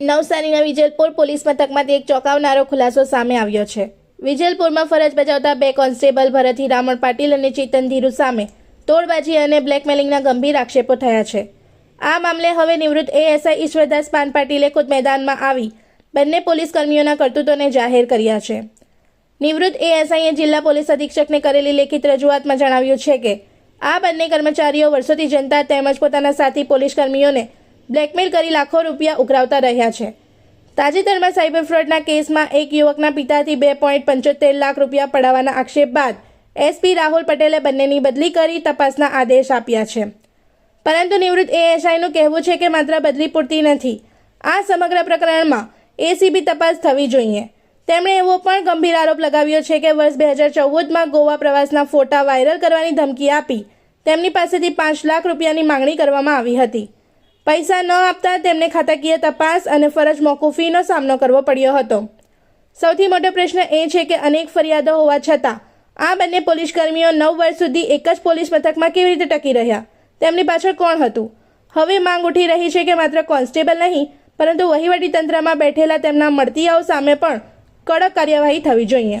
નવસારીના વિજલપુર પોલીસ મથકમાંથી એક ચોંકાવનારો ખુલાસો સામે આવ્યો છે. વિજલપુરમાં ફરજ બજાવતા બે કોન્સ્ટેબલ ભરત હિરામણ પાટીલ અને ચેતન ધીરુ સામે તોડબાજી અને બ્લેકમેલિંગના ગંભીર આક્ષેપો થયા છે. આ મામલે હવે નિવૃત્ત એએસઆઈ ઈશ્વરદાસ પાન પાટીલે ખુદ મેદાનમાં આવી બંને પોલીસ કર્મીઓના કરતૂતોને જાહેર કર્યા છે. નિવૃત્ત એએસઆઈએ જિલ્લા પોલીસ અધિક્ષકને કરેલી લેખિત રજૂઆતમાં જણાવ્યું છે કે, આ બંને કર્મચારીઓ વર્ષોથી જનતા તેમજ પોતાના સાથી પોલીસ કર્મીઓને બ્લેકમેલ કરી લાખો રૂપિયા ઉઘરાવતા રહ્યા છે. તાજેતરમાં સાયબર ફ્રોડના કેસમાં એક યુવકના પિતાથી બે પોઈન્ટ પંચોતેર લાખ રૂપિયા પડાવવાના આક્ષેપ બાદ એસપી રાહુલ પટેલે બંનેની બદલી કરી તપાસના આદેશ આપ્યા છે. પરંતુ નિવૃત્ત એએસઆઈનું કહેવું છે કે માત્ર બદલી પૂરતી નથી. આ સમગ્ર પ્રકરણમાં એસીબી તપાસ થવી જોઈએ. તેમણે એવો પણ ગંભીર આરોપ લગાવ્યો છે કે વર્ષ બે હજાર ચૌદમાં ગોવા પ્રવાસના ફોટા વાયરલ કરવાની ધમકી આપી તેમની પાસેથી પાંચ લાખ રૂપિયાની માંગણી કરવામાં આવી હતી. પૈસા ન આપતા તેમને ખાતાકીય તપાસ અને ફરજ મોકૂફીનો સામનો કરવો પડ્યો હતો. સૌથી મોટો પ્રશ્ન એ છે કે અનેક ફરિયાદો હોવા છતાં, આ બંને પોલીસ કર્મીઓ નવ વર્ષ સુધી એક જ પોલીસ મથકમાં કેવી રીતે ટકી રહ્યા? તેમની પાછળ કોણ હતું? હવે માંગ ઉઠી રહી છે કે માત્ર કોન્સ્ટેબલ નહીં, પરંતુ વહીવટી તંત્રમાં બેઠેલા તેમના મળતીયાઓ સામે પણ કડક કાર્યવાહી થવી જોઈએ.